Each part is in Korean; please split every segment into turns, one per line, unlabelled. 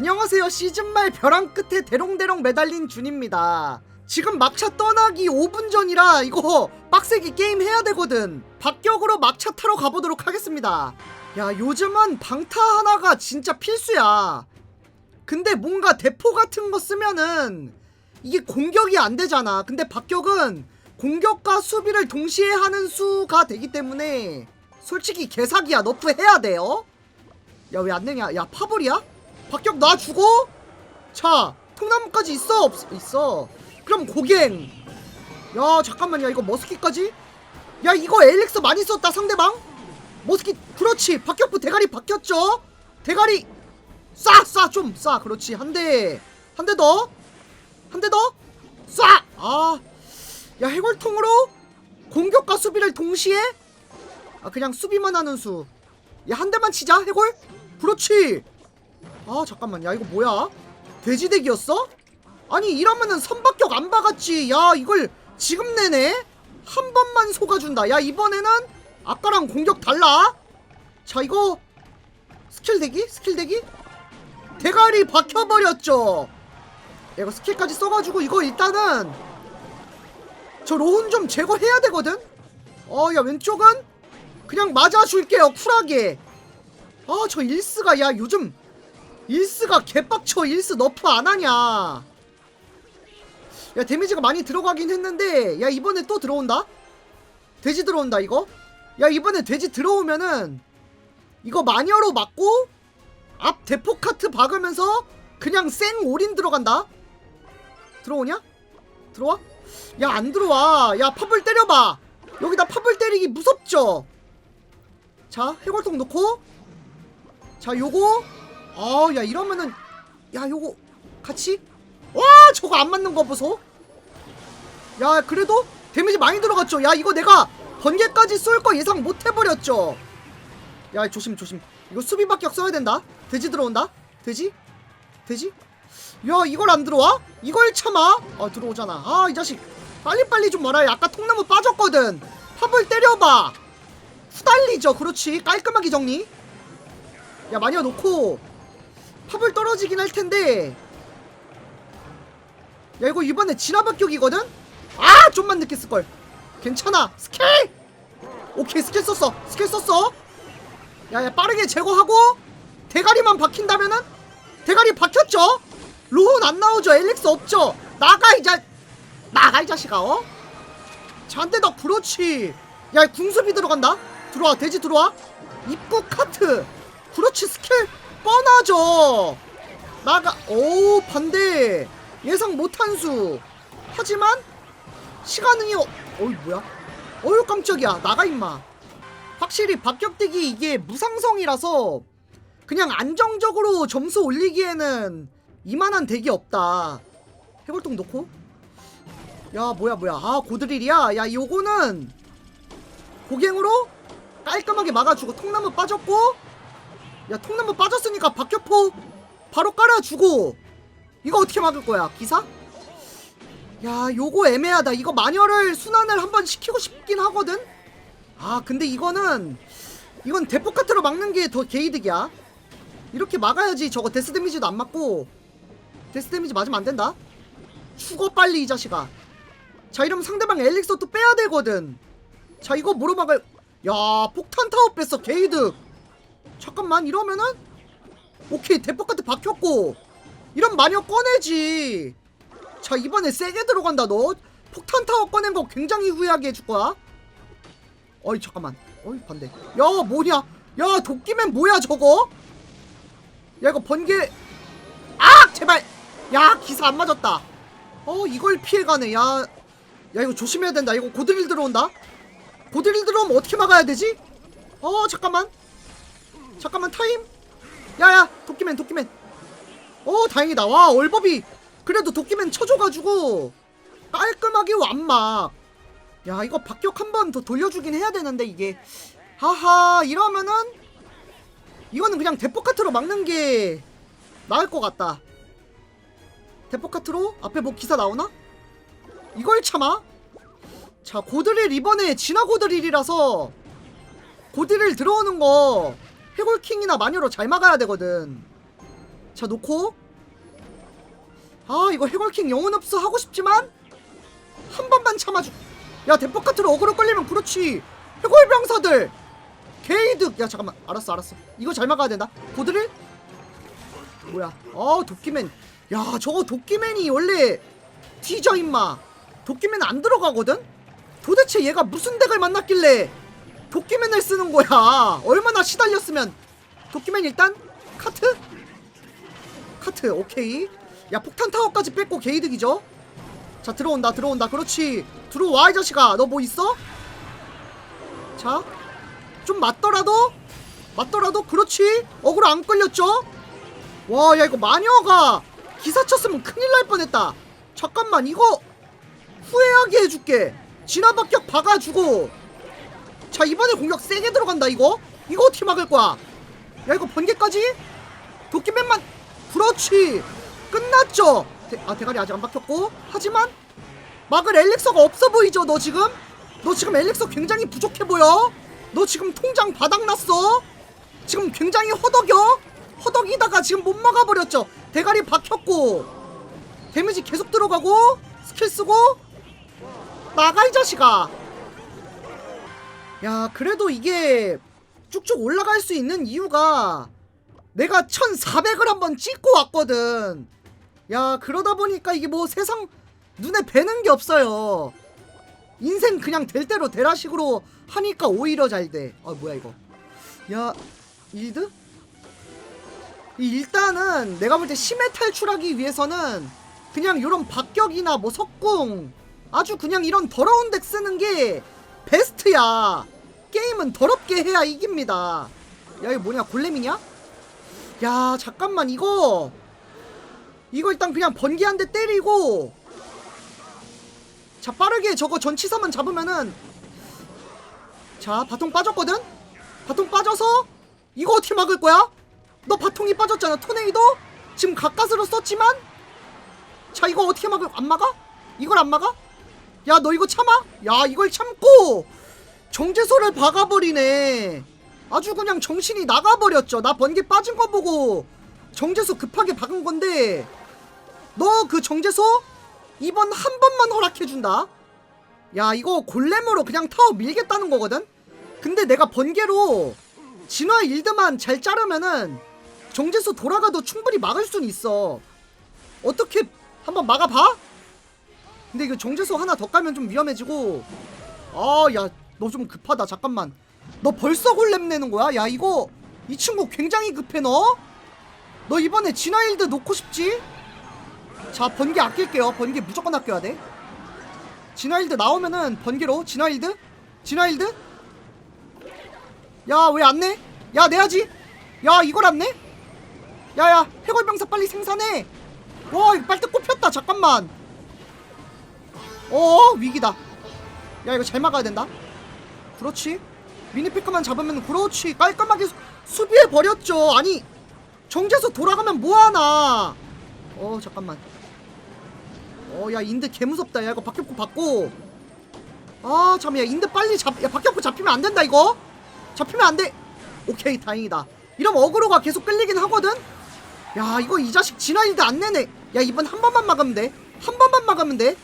안녕하세요. 시즌말 벼랑 끝에 대롱대롱 매달린 준입니다. 지금 막차 떠나기 5분 전이라 이거 빡세게 게임 해야 되거든. 박격으로 막차 타러 가보도록 하겠습니다. 야 요즘은 방타 하나가 진짜 필수야. 근데 뭔가 대포 같은 거 쓰면은 이게 공격이 안 되잖아. 근데 박격은 공격과 수비를 동시에 하는 수가 되기 때문에 솔직히 개사기야. 너프 해야 돼요? 야 왜 안 되냐? 야 파벌이야? 박격 놔주고 자 통나무까지 있어 없 있어. 그럼 고갱. 야 잠깐만 야 이거 머스키까지? 야 이거 엘릭스 많이 썼다 상대방? 머스키 그렇지. 박격부 대가리 박혔죠? 대가리 쏴쏴 좀 쏴. 그렇지. 한 대 한 대 더? 한 대 더? 쏴 아 야 해골통으로 공격과 수비를 동시에? 아 그냥 수비만 하는 수야 한 대만 치자 해골? 그렇지 아 잠깐만. 야 이거 뭐야? 돼지대기였어? 아니 이러면은 선박격 안 박았지. 야 이걸 지금 내네? 한 번만 속아준다. 야 이번에는 아까랑 공격 달라. 자 이거 스킬 대기? 스킬 대기? 대가리 박혀버렸죠. 야, 이거 스킬까지 써가지고 이거 일단은 저 로운 좀 제거해야 되거든? 어 야 왼쪽은 그냥 맞아줄게요 쿨하게. 아 저 일스가 야 요즘 일스가 개빡쳐. 일스 너프 안 하냐? 야 데미지가 많이 들어가긴 했는데 야 이번에 또 들어온다? 돼지 들어온다 이거? 야 이번에 돼지 들어오면은 이거 마녀로 맞고 앞 대포 카트 박으면서 그냥 생 올인 들어간다? 들어오냐? 들어와? 야 안 들어와. 야 팝을 때려봐. 여기다 팝을 때리기 무섭죠? 자 해골통 놓고. 자 요거 아야 이러면은 야 요거 같이? 와 저거 안 맞는 거 보소. 야 그래도 데미지 많이 들어갔죠? 야 이거 내가 번개까지 쏠 거 예상 못 해버렸죠? 야 조심 조심. 이거 수비 박격 써야 된다. 돼지 들어온다. 돼지? 돼지? 야 이걸 안 들어와? 이걸 참아? 아 들어오잖아. 아 이 자식. 빨리빨리 좀 말아야 아까 통나무 빠졌거든. 팝을 때려봐. 후달리죠. 그렇지. 깔끔하게 정리. 야 마녀 놓고 팝을 떨어지긴 할 텐데. 야 이거 이번에 진화박격이거든? 아 좀만 쓸걸. 괜찮아. 스킬! 오케이 스킬 썼어. 스킬 썼어. 야야 빠르게 제거하고 대가리만 박힌다면은? 대가리 박혔죠? 로운 안 나오죠? 엘릭스 없죠? 나가 이자 나가 이 자식아 어? 잔대 더 그렇지 야 궁수비 들어간다. 들어와 돼지 들어와. 입구 카트. 그렇지 스킬 뻔하죠. 나가 오 반대. 예상 못한 수. 하지만 시간이 어- 어이 뭐야? 어휴 깜짝이야. 나가 임마. 확실히 박격대기 이게 무상성이라서 그냥 안정적으로 점수 올리기에는 이만한 덱이 없다. 해골통 놓고. 야 뭐야 뭐야. 아 고드릴이야? 야 요거는 고갱으로 깔끔하게 막아주고 통나무 빠졌고 야 통나무 빠졌으니까 박격포 바로 깔아주고. 이거 어떻게 막을 거야 기사? 야 요거 애매하다. 이거 마녀를 순환을 한번 시키고 싶긴 하거든? 아 근데 이거는 이건 대포카트로 막는 게 더 개이득이야. 이렇게 막아야지 저거 데스 데미지도 안 맞고. 데스 데미지 맞으면 안 된다. 죽어 빨리 이 자식아. 자 이러면 상대방 엘릭서 또 빼야 되거든. 자 이거 뭐로 막을 야 폭탄 타워 뺐어 게이득 잠깐만 이러면은? 오케이 대포카트 박혔고. 이런 마녀 꺼내지. 자 이번에 세게 들어간다 너. 폭탄 타워 꺼낸 거 굉장히 후회하게 해줄 거야. 어이 잠깐만. 어이 반대. 야 뭐냐? 야 도끼맨 뭐야 저거? 야 이거 번개. 아 제발! 야 기사 안 맞았다. 어 이걸 피해가네. 야야 이거 조심해야 된다. 이거 고드릴 들어온다. 고드릴 들어오면 어떻게 막아야 되지? 어 잠깐만 잠깐만 타임. 야야 도끼맨 도끼맨. 어 다행이다. 와 얼법이 그래도 도끼맨 쳐줘가지고 깔끔하게 완막 야 이거 박격 한 번 더 돌려주긴 해야 되는데 이게. 하하 이러면은 이거는 그냥 대포카트로 막는 게 나을 것 같다. 대포카트로 앞에 뭐 기사 나오나? 이걸 참아? 자 고드릴 이번에 진화 고드릴이라서 고드릴 들어오는 거 해골킹이나 마녀로 잘 막아야 되거든. 자 놓고. 아 이거 해골킹 영혼 없어 하고 싶지만 한 번만 참아주 야 대포카트로 어그로 끌리면 그렇지. 해골 병사들! 게이득! 야 잠깐만. 알았어 알았어. 이거 잘 막아야 된다. 고드릴 뭐야? 어 도끼맨. 야 저거 도끼맨이 원래 뒤져 임마. 도끼맨 안 들어가거든? 도대체 얘가 무슨 덱을 만났길래 도끼맨을 쓰는 거야. 얼마나 시달렸으면. 도끼맨 일단 카트? 카트 오케이. 야 폭탄 타워까지 뺏고 게이득이죠? 자 들어온다 들어온다. 그렇지. 들어와 이 자식아. 너 뭐 있어? 자 좀 맞더라도? 맞더라도? 그렇지. 어그로 안 끌렸죠? 와 야 이거 마녀가 기사 쳤으면 큰일 날 뻔했다. 잠깐만 이거 후회하게 해줄게. 진화박격 박아주고 자 이번에 공격 세게 들어간다 이거? 이거 어떻게 막을 거야? 야 이거 번개까지? 도끼맨만. 그렇지. 끝났죠? 대, 아 대가리 아직 안 박혔고. 하지만 막을 엘릭서가 없어 보이죠 너 지금? 너 지금 엘릭서 굉장히 부족해 보여? 너 지금 통장 바닥났어? 지금 굉장히 허덕여? 허덕이다가 지금 못 막아버렸죠? 대가리 박혔고. 데미지 계속 들어가고 스킬 쓰고. 나가 이 자식아 야 그래도 이게 쭉쭉 올라갈 수 있는 이유가 내가 1400을 한번 찍고 왔거든. 야 그러다 보니까 이게 뭐 세상 눈에 뵈는 게 없어요. 인생 그냥 될 대로 되라식으로 하니까 오히려 잘돼. 아 뭐야 이거. 야 일드? 이 일단은 내가 볼 때 심해 탈출하기 위해서는 그냥 이런 박격이나 뭐 석궁 아주 그냥 이런 더러운 덱 쓰는 게 베스트야 게임은 더럽게 해야 이깁니다 야 이거 뭐냐 골렘이냐? 야 잠깐만 이거 이거 일단 그냥 번개 한 대 때리고 자 빠르게 저거 전치사만 잡으면은 자 바통 빠졌거든? 바통 빠져서 이거 어떻게 막을 거야? 너 바통이 빠졌잖아 토네이도? 지금 가까스로 썼지만 자 이거 어떻게 막을 안 막아? 이걸 안 막아? 야 너 이거 참아? 야 이걸 참고 정제소를 박아버리네. 아주 그냥 정신이 나가버렸죠. 나 번개 빠진 거 보고 정제소 급하게 박은 건데 너 그 정제소 이번 한 번만 허락해준다. 야 이거 골렘으로 그냥 타워 밀겠다는 거거든? 근데 내가 번개로 진화 일드만 잘 자르면은 정제소 돌아가도 충분히 막을 순 있어. 어떻게 한번 막아봐? 근데 이거 정제소 하나 더 깔면 좀 위험해지고 아 야 너 좀 급하다 잠깐만 너 벌써 골렘 내는 거야? 야 이거 이 친구 굉장히 급해 너? 너 이번에 진화일드 놓고 싶지? 자 번개 아낄게요 번개 무조건 아껴야 돼 진화일드 나오면은 번개로 진화일드? 진화일드? 야 왜 안 내? 야 내야지 야 이걸 안 내? 야야 해골병사 빨리 생산해 와 빨대 꼽혔다 잠깐만 어 위기다. 야 이거 잘 막아야 된다. 그렇지. 미니피크만 잡으면 그렇지. 깔끔하게 수, 수비해 버렸죠. 아니 정제소 돌아가면 뭐하나. 어 잠깐만. 어 야 인드 개무섭다. 야 이거 박격포 받고. 아 잠깐만 야 인드 빨리 잡야 박격포 잡히면 안 된다 이거? 잡히면 안돼. 오케이 다행이다. 이러면 어그로가 계속 끌리긴 하거든? 야 이거 이 자식 진화일드 안 내네. 야 이번 한 번만 막으면 돼한 번만 막으면 돼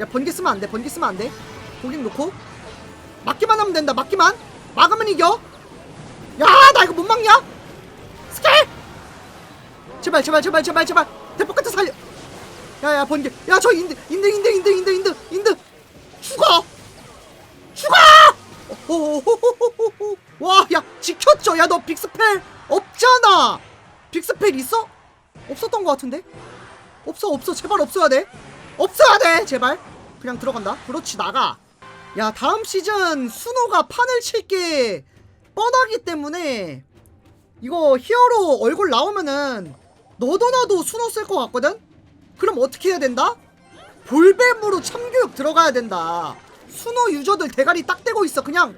야 번개 쓰면 안돼 번개 쓰면 안돼. 고객 놓고. 막기만 하면 된다 막기만. 막으면 이겨. 야 나 이거 못 막냐? 스킬! 제발 제발 제발 제발 제발. 대포 같은 살려. 야야 번개. 야 저 인드 인드 인드 인드 인드 인드 인드. 죽어! 죽어! 와야 지켰죠? 야 너 빅스펠 없잖아. 빅스펠 있어? 없었던 것 같은데? 없어 없어. 제발 없어야 돼 없어야 돼 제발 그냥 들어간다 그렇지 나가 야 다음 시즌 순호가 판을 칠게 뻔하기 때문에 이거 히어로 얼굴 나오면은 너도 나도 순호 쓸 것 같거든? 그럼 어떻게 해야 된다? 볼뱀으로 참교육 들어가야 된다 순호 유저들 대가리 딱 대고 있어 그냥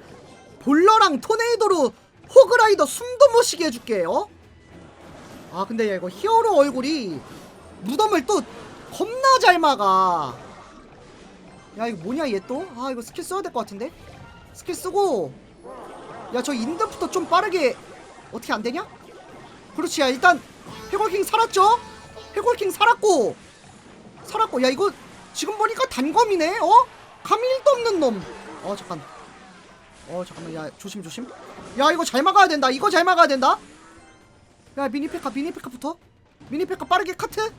볼러랑 토네이도로 호그라이더 숨도 못 쉬게 해줄게 어? 아 근데 야, 이거 히어로 얼굴이 무덤을 또 겁나 잘 막아. 야 이거 뭐냐 얘 또? 아 이거 스킬 써야 될 것 같은데? 스킬 쓰고. 야 저 인드부터 좀 빠르게 어떻게 안 되냐? 그렇지 야 일단 해골킹 살았죠? 해골킹 살았고. 살았고. 야 이거 지금 보니까 단검이네 어? 감이 1도 없는 놈어 잠깐. 어 잠깐만. 야 조심 조심. 야 이거 잘 막아야 된다. 이거 잘 막아야 된다. 야 미니페카 미니페카부터. 미니페카 빠르게 카트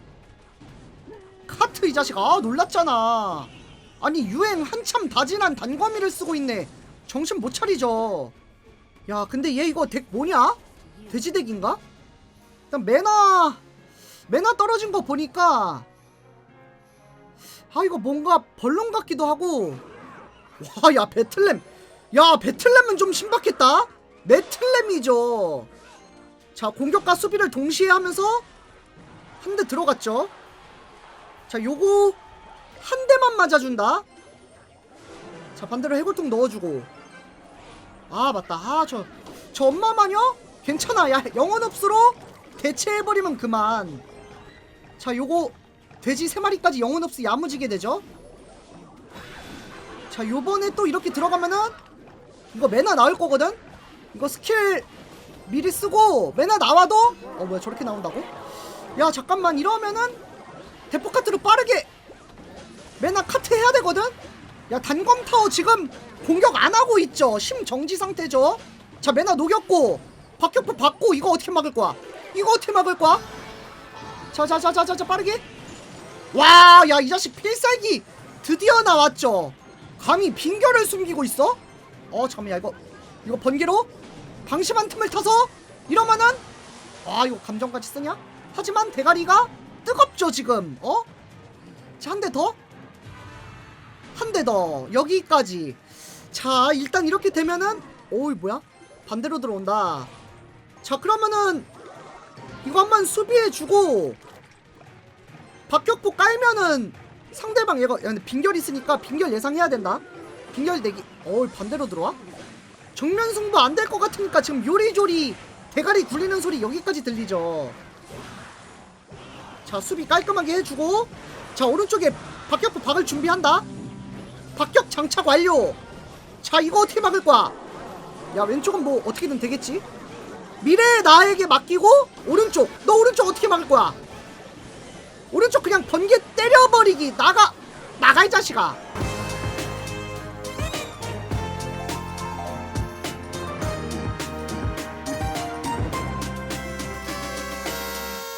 카트 이 자식. 아 놀랐잖아. 아니 유행 한참 다 지난 단검이를 쓰고 있네. 정신 못 차리죠. 야 근데 얘 이거 덱 뭐냐? 돼지 덱인가? 일단 메나 메나 떨어진 거 보니까 아 이거 뭔가 벌룬 같기도 하고. 와 야 배틀램 야 배틀램은 좀 신박했다. 네틀램이죠. 자 공격과 수비를 동시에 하면서 한 대 들어갔죠 자 요거 한 대만 맞아준다. 자 반대로 해골통 넣어주고. 아 맞다. 아저 저 엄마 마녀 괜찮아. 야 영혼 흡수로 대체해버리면 그만. 자 요거 돼지 세 마리까지 영혼 흡수 야무지게 되죠? 자 요번에 또 이렇게 들어가면은 이거 메나 나올 거거든? 이거 스킬 미리 쓰고 메나 나와도? 어 뭐야 저렇게 나온다고? 야 잠깐만. 이러면은 대포 카트로 빠르게 메나 카트 해야 되거든? 야 단검 타워 지금 공격 안 하고 있죠? 심 정지 상태죠? 자 메나 녹였고 박격포 받고 이거 어떻게 막을 거야? 이거 어떻게 막을 거야? 자자자자자자 빠르게. 와 야 이 자식 필살기 드디어 나왔죠? 감히 빙결을 숨기고 있어? 어 잠깐만 야 이거 이거 번개로? 방심한 틈을 타서 이러면은 와 이거 감정까지 쓰냐? 하지만 대가리가 뜨겁죠 지금. 어? 자한대 더? 한 대 더. 여기까지. 자 일단 이렇게 되면은 오이 뭐야? 반대로 들어온다. 자 그러면은 이거 한 번 수비해주고 박격포 깔면은 상대방 얘가 야 근데 빙결 있으니까 빙결 예상해야 된다. 빙결 내기 어이 반대로 들어와? 정면 승부 안 될 것 같으니까 지금 요리조리 대가리 굴리는 소리 여기까지 들리죠 자 수비 깔끔하게 해주고. 자 오른쪽에 박격포 박을 준비한다. 박격 장착 완료. 자 이거 어떻게 막을 거야? 야 왼쪽은 뭐 어떻게든 되겠지? 미래의 나에게 맡기고 오른쪽. 너 오른쪽 어떻게 막을 거야? 오른쪽 그냥 번개 때려버리기. 나가 나가 이 자식아